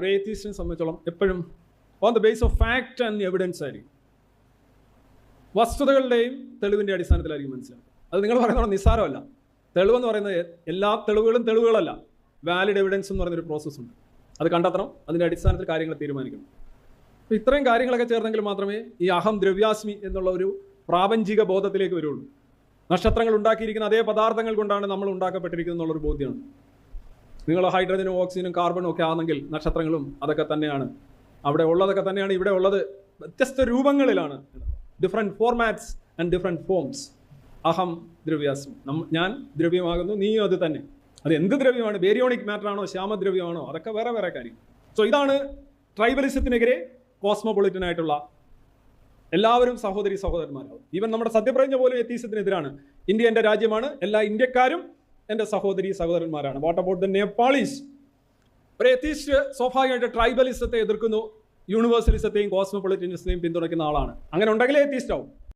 ഒരു ഏത്തീസ്റ്റിനെ സംബന്ധിച്ചോളം എപ്പോഴും on the base of fact and evidence ആയിരിക്കും. വസ്തുതകളുടെയും തെളിവിന്റെ അടിസ്ഥാനത്തിലായിരിക്കും മനസ്സിലാക്കുക അത് നിങ്ങൾ പറയുന്നത് നിസ്സാരമല്ല. തെളിവെന്ന് പറയുന്നത് എല്ലാ തെളിവുകളും തെളിവുകളല്ല. വാലിഡ് എവിഡൻസ് എന്ന് പറയുന്നൊരു പ്രോസസ്സ് ഉണ്ട്. അത് കണ്ടെത്തണം അതിന്റെ അടിസ്ഥാനത്തിൽ കാര്യങ്ങൾ തീരുമാനിക്കണം. അപ്പോൾ ഇത്രയും കാര്യങ്ങളൊക്കെ ചേർന്നെങ്കിൽ മാത്രമേ ഈ അഹം ദ്രവ്യാസ്മി എന്നുള്ള ഒരു പ്രാപഞ്ചിക ബോധത്തിലേക്ക് വരുള്ളൂ. നക്ഷത്രങ്ങൾ ഉണ്ടാക്കിയിരിക്കുന്ന അതേ പദാർത്ഥങ്ങൾ കൊണ്ടാണ് നമ്മൾ ഉണ്ടാക്കപ്പെട്ടിരിക്കുന്നത് എന്നുള്ളൊരു ബോധ്യമാണ് നിങ്ങൾ ഹൈഡ്രജനും ഓക്സിജനും കാർബണും ഒക്കെ ആണെങ്കിൽ നക്ഷത്രങ്ങളും അതൊക്കെ തന്നെയാണ്. അവിടെ ഉള്ളതൊക്കെ തന്നെയാണ് ഇവിടെ ഉള്ളത് വ്യത്യസ്ത രൂപങ്ങളിലാണ്. Different formats and different forms അഹം ദ്രവ്യാസം ഞാൻ ദ്രവ്യമാകുന്നു നീയും അത് തന്നെ. അത് എന്ത് ദ്രവ്യമാണ്? ബേരിയോണിക് മാറ്റർ ആണോ ശ്യാമദ്രവ്യമാണോ അതൊക്കെ വേറെ വേറെ കാര്യം സോ ഇതാണ് ട്രൈബലിസത്തിനെതിരെ കോസ്മോപൊളിറ്റൻ ആയിട്ടുള്ള എല്ലാവരും സഹോദരി സഹോദരന്മാരാവും. ഈവൻ നമ്മുടെ സത്യപ്രജ്ഞ പോലും എത്തീസത്തിനെതിരാണ്. ഇന്ത്യ എന്റെ രാജ്യമാണ് എല്ലാ ഇന്ത്യക്കാരും എന്റെ സഹോദരി സഹോദരന്മാരാണ്. വാട്ട് അബൌട്ട് ദ നേപ്പാളീസ് ഒരു എത്തീസ്റ്റ് സ്വാഭാവികമായിട്ട് ട്രൈബലിസത്തെ എതിർക്കുന്നു യൂണിവേഴ്സലിസത്തെയും കോസ്മോപൊളിറ്റനിസത്തെയും പിന്തുണയ്ക്കുന്ന ആളാണ്. അങ്ങനെ ഉണ്ടെങ്കിലേ എത്തീസ്റ്റ് ആവും.